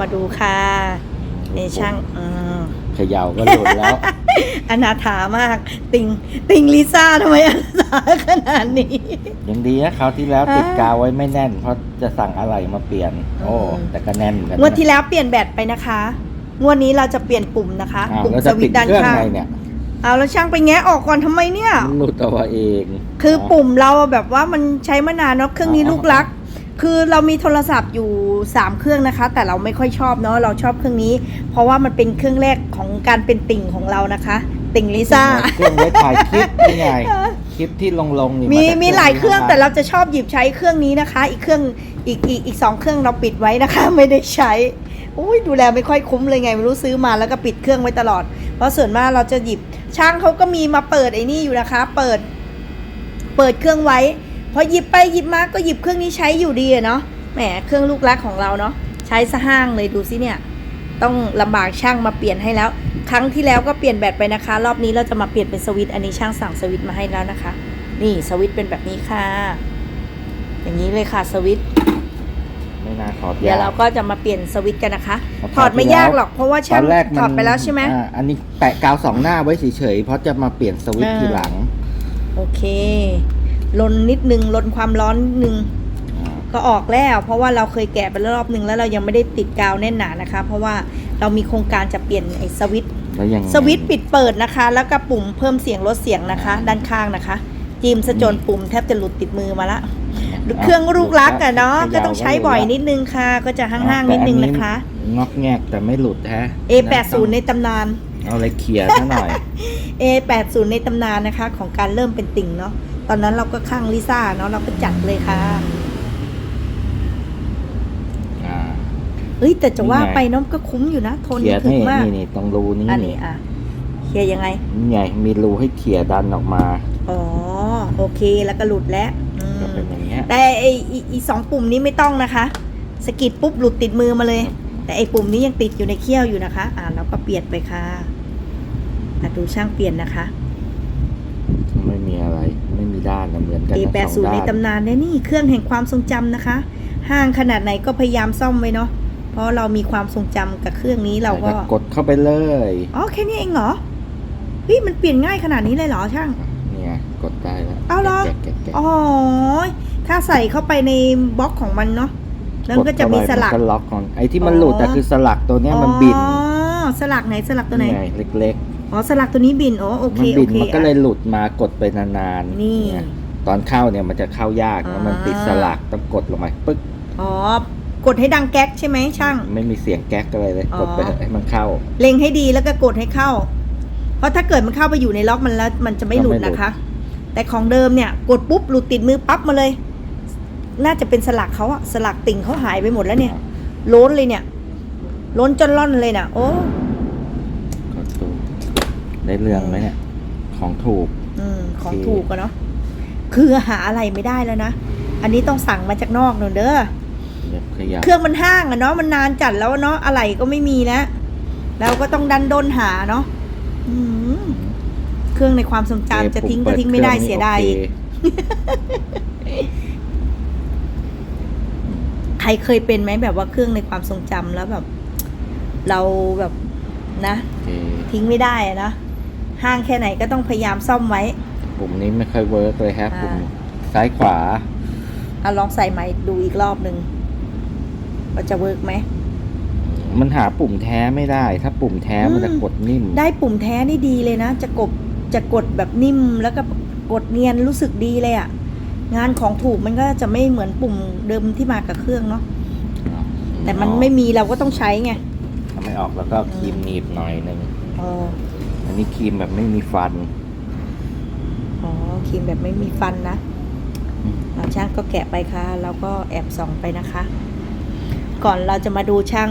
มาดูค่ะนี่ช่างอืมเขย่าก็หลุดแล้ว อนาถามาก ติงติงลิซ่าทำไมอนาถาขนาดนี้ ยังดีนะคราวที่แล้วอ่าติดกาวไว้ไม่แน่น เพราะจะสั่งอะไรมาเปลี่ยน โอ้อืมแต่ก็แน่นเหมือนกันงวดที่แล้วเปลี่ยนแบตไปนะคะ งวดนี้เราจะเปลี่ยนปุ่มนะคะอ้าวปุ่มแล้วสจะวิติตดช์ด้านเครื่องข้างไงเนี่ยเอาแล้วช่างไปแงะออกก่อนทำไมเนี่ย มันหลุดตัวเอง คือปุ่มเราอะแบบว่ามันใช้มานานเนาะเครื่องนี้อ๋อลูกรัก คือเรามีโทรศัพท์อยู่ 3 เครื่องนะคะ แต่เราไม่ค่อยชอบเนาะเราชอบเครื่องนี้ เพราะว่ามันเป็นเครื่องแรกของการเป็นติ่งของเรานะคะ ติ่งลิซ่าเครื่องไว้ถ่ายคลิปนี่ไงคลิปที่ลงลงๆนี่มีาจากมีหลายเครื่องนี้แต่เราจะชอบหยิบใช้เครื่องนี้นะคะ อีกเครื่องอีกอีกอีกสองเครื่องเราปิดไว้นะคะ ไม่ได้ใช้อุ้ยดูแลไม่ค่อยคุ้มเลยไงไม่รู้ซื้อมาแล้วก็ปิดเครื่องไว้ตลอด เพราะส่วนมากเราจะหยิบช่างเขาก็มีมาเปิดไอ้นี่อยู่นะคะ เปิด เปิดเครื่องไว้ พอหยิบไปหยิบมาก็หยิบเครื่องนี้ใช้อยู่ดีอะเนาะแหมเครื่องลูกรักของเราเนาะใช้สะห้างเลยดูสิเนี่ย ต้องลำบากช่างมาเปลี่ยนให้แล้ว ครั้งที่แล้วก็เปลี่ยนแบตไปนะคะ รอบนี้เราจะมาเปลี่ยนเป็นสวิตช์อันนี้ช่างสั่งสวิตช์มาให้แล้วนะคะ นี่สวิตช์เป็นแบบนี้ค่ะ อย่างนี้เลยค่ะสวิตช์ไม่น่าถอดเดี๋ยวยากเราก็จะมาเปลี่ยนสวิตช์กันนะคะเอาถอดไม่ถอดไปแล้วยากหรอกเพราะว่าตช่าองนแรกมันถอดไปแล้วใช่ไหมอ่าอันนี้แปะกาวสองหน้าไว้เฉยๆเพราะจะมาเปลี่ยนสวิตช์อ่าทีหลัง โอเค ลนนิดนึงลนความร้อนนิดนึงอ่าก็ออกแล้ว เพราะว่าเราเคยแกะไปแล้วรอบนึงแล้วเรายังไม่ได้ติดกาวแน่นหนานะคะ เพราะว่าเรามีโครงการจะเปลี่ยนไอ้สวิตช์แล้วยังสวิตช์ปิดเปิดนะคะ แล้วก็ปุ่มเพิ่มเสียงลดเสียงนะคะ ด้านข้างนะคะจีมสะจนปุ่มแทบจะหลุดติดมือมาละเครื่องลูกรักอะเนาะก็ต้องใช้บ่อยนิดนึงค่ะ ก็จะห้างๆนิดนึงนะคะงอกแงกแต่ไม่หลุดแฮะ A80 ในตำนานเอาอะไรเขี่ยซะหน่อย A80 ในตำนานนะคะ ของการเริ่มเป็นติ่งเนาะต อนนั้นเราก็ข้างลิซ่าเนาะเราก็จัดเลยค่ะอ่าเฮ้ยแต่จะว่านี่ไงไปเน้องก็คุ้มอยู่นะทนเขี่ยถึกนี่มากนี่นี่ตรงรูนี้อันนี้นี่อะเคลียร์ยังไง นี่ไงมีรูให้เขี่ยดันออกมาอ๋อโอเคแล้วก็หลุดแล้วอืมก็เป็นอย่างเงี้ยแต่ไออีอีสองปุ่มนี้ไม่ต้องนะคะสะกิดปุ๊บหลุดติดมือมาเลย แต่ไอปุ่มนี้ยังติดอยู่ในเขี้ยวอยู่นะคะ อ่าเราก็เปลี่ยนไปค่ะอะดูช่างเปลี่ยนนะคะ ไม่มีอะไรไม่มีด้านนะเหมือนกันทั้งสอง A80 ในด้านตำนานเนี่ยนี่เครื่องแห่งความทรงจำนะคะ ห้างขนาดไหนก็พยายามซ่อมไว้เนาะเพราะเรามีความทรงจำกับเครื่องนี้เราก็ แล้วกดเข้าไปเลยอ๋อแค่นี้เองเหรอเฮ้ยมันเปลี่ยนง่ายขนาดนี้เลยเหรอช่างนี่ไงกดได้แล้วเอาเหรอ แกะแกะแกะอ๋อถ้าใส่เข้าไปในบล็อกของมันเนาะแล้วมันก็จะมีสลัก ดเข้าไปมันก็ล็อกของไอ้ที่มันอ๋อหลุดแต่คือสลักตัวเนี้ยมันบินอ๋อสลักไหนสลักตัวไหน ไงเล็ก อ๋อสลักตัวนี้บินอ๋อโอๆเคมันโอบินเคมันก็เลยหลุดมากดไปนานๆนี่ เยตอนเข้าเนี่ยมันจะเข้ายากอ่าแล้วมันติดสลักต้องกดลงไปปึ๊กอ๋อกดให้ดังแก๊กใช่ไหมช่าง ไม่มีเสียงแก๊กอะไรเลยอ๋อ กดไปให้มันเข้า เล็งให้ดีแล้วก็กดให้เข้า เพราะถ้าเกิดมันเข้าไปอยู่ในล็อกมันแล้วมันจะไม่หลุดก็ไม่หลุดนะคะ แต่ของเดิมเนี่ย กดปุ๊บหลุดติดมือปั๊บมาเลย น่าจะเป็นสลักเขาอะสลักติ่งเขาหายไปหมดแล้วเนี่ยโล้นเลยเนี่ยโล้นจนล่อนเลยน่ะ โอ้กดดู ได้เรื่องไหมเนี่ย ของถูก อืมของโอเคถูกอะเนาะคือหาอะไรไม่ได้แล้วนะ อันนี้ต้องสั่งมาจากนอกหนูเด้อเดี๋ยวขยับเครื่องมันห้างอะเนาะมันนานจัดแล้วเนาะอะไรก็ไม่มีแล้วเราก็ต้องดันด้นหาเนาะอืมเครื่องในความทรงจำจะทิ้งก็ทิ้งไม่ได้เสียดายอีกใครเคยเป็นไหมแบบว่าเครื่องในความทรงจำแล้วแบบ เราแบบนะโอเคทิ้งไม่ได้อะนะ ห้างแค่ไหนก็ต้องพยายามซ่อมไว้ ปุ่มนี้ไม่ค่อยเวิร์กเลยครับอ่า ปุ่มซ้ายขวา เอาลองใส่ไม้ดูอีกรอบหนึ่งว่าจะเวิร์กไหม มันหาปุ่มแท้ไม่ได้ ถ้าปุ่มแท้มันจะอืมกดนิ่ม ได้ปุ่มแท้นี่ดีเลยนะ จะกดจะกดแบบนิ่มแล้วก็กดเนียนรู้สึกดีเลยอะ่ะ งานของถูกมันก็จะไม่เหมือนปุ่มเดิมที่มากับเครื่องเนาะแต่มันไม่มีเราก็ต้องใช้ไง ทำไม่ออกแล้วก็ครีมหนีบหน่อยหนึงอ๋อ อันนี้ครีมแบบไม่มีฟัน อ๋อครีมแบบไม่มีฟันนะอืมเราช่างก็แกะไปค่ะ แล้วก็แอบส่องไปนะคะ ก่อนเราจะมาดูช่าง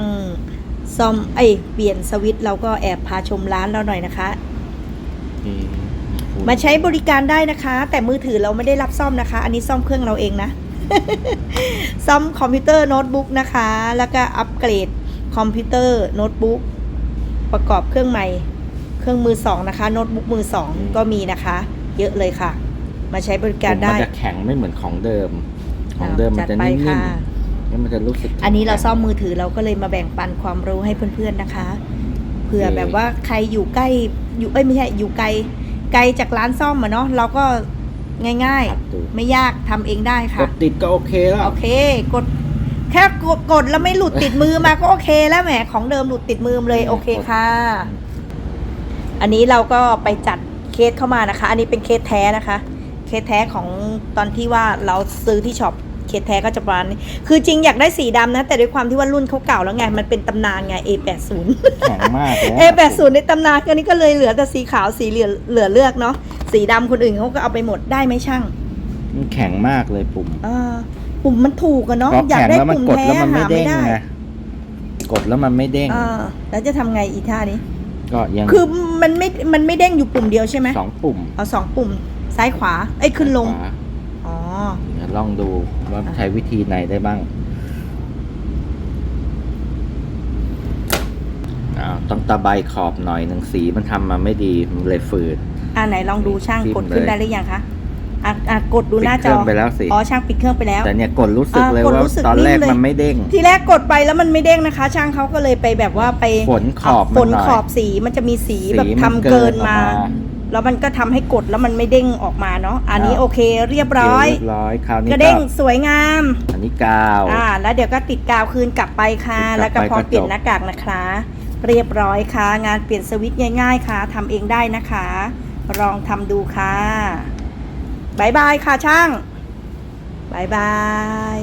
ซ่อมเอ้ยเปลี่ยนสวิตช์เราก็แอบพาชมร้านเราหน่อยนะคะที่มาใช้บริการได้นะคะ แต่มือถือเราไม่ได้รับซ่อมนะคะ อันนี้ซ่อมเครื่องเราเองนะ ซ่อมคอมพิวเตอร์โน้ตบุ๊กนะคะ แล้วก็อัปเกรดคอมพิวเตอร์โน้ตบุ๊กประกอบเครื่องใหม่ เครื่องมือสองนะคะโน้ตบุ๊กมือสองก็มีนะคะ เยอะเลยค่ะ มาใช้บริการได้ มันจะแข็งไม่เหมือนของเดิม ของเดิมมันจะจัดไปนิ่มค่ะๆนี่มันจะรู้สึก อันนี้เราซ่อมมือถือเราก็เลยมาแบ่งปันความรู้ให้เพื่อนๆนะคะเผื่อแบบว่าใครอยู่ใกล้อยู่เอ้ยไม่ใช่อยู่ไกล ไกลจากร้านซ่อมอะเนาะเราก็ง่ายขัดดูๆไม่ยากทำเองได้กค่ะดติดก็โอเคแล้วโอเค กดแค่กดกดแล้วไม่หลุดติดมือมาก็โอเคแล้วแหมของเดิมหลุดติดมือมาเลยโอเคค่ะ อันนี้เราก็ไปจัดเคสเข้ามานะคะ อันนี้เป็นเคสแท้นะคะ เคสแท้ของตอนที่ว่าเราซื้อที่ช็อปเคสแท้ก็จะประมาณนี้คือจริงอยากได้สีดำนะ แต่ด้วยความที่ว่ารุ่นเขาเก่าแล้วไง มันเป็นตำนานไง A80 แข็งมากเลย A80 ในตำนานอันนี้ก็เลยเหลือแต่สีขาวสีเหลือเหลือเลือกเนาะสีดำคนอื่นเขาก็เอาไปหมดได้ไหมช่างมันแข็งมากเลยปุ่มเออปุ่มมันถูกอะเนาะพออยากแข็งได้แล้วมันปุ่มกดแท้แล้วมันไม่หาเด้ไม่งได้ไงกดแล้วมันไม่เด้งเออแล้วจะทำไงอีท่านี้ ก็ยังคือมันไม่ มันไม่เด้งอยู่ปุ่มเดียวใช่ไหมสองปุ่มเอาสองปุ่มซ้ายขวา เอ้ยขึ้นลง ขวาอ๋อ เดี๋ยวลองดูว่าใช้วิธีไหนได้บ้างอ้าวต้องตะไบขอบหน่อยหนึ่งสีมันทำมาไม่ดีมันเลยฝืด อ่าไหนลองดูช่างจิ้มกดขึ้นเลย ได้หรือยังคะ อะอะกดดูหน้าปิดจเครื่อองไปแล้วสิ อ๋อช่างปิดเครื่องไปแล้ว แต่เนี่ยกดรู้สึกเลยอ่ากดว่ารู้สึกตอนแรกนิ่งเลย มันไม่เด้ง ทีแรกกดไปแล้วมันไม่เด้งนะคะ ช่างเขาก็เลยไปแบบว่าไปฝนขอบฝมันนหน่อยขอบสีมันจะมีสีสีแบบมันทำเกินมาเกินออกมา แล้วมันก็ทำให้กดแล้วมันไม่เด้งออกมาเนาะอันนี้อ่าโอเคเรียบร้อยเรียบร้อยคราวนี้กก็ระเด้งสวยงามอันนี้กาว อ่าแล้วเดี๋ยวก็ติดกาวคืนกลับไปค่ะ ติดกลับแล้วก็พร้อมไปก็จบ เปลี่ยนหน้ากากนะคะ เรียบร้อยค่ะ งานเปลี่ยนสวิตช์ง่าย ๆ ค่ะทำเองได้นะคะ ลองทำดูค่ะ บายบายค่ะช่างบายบาย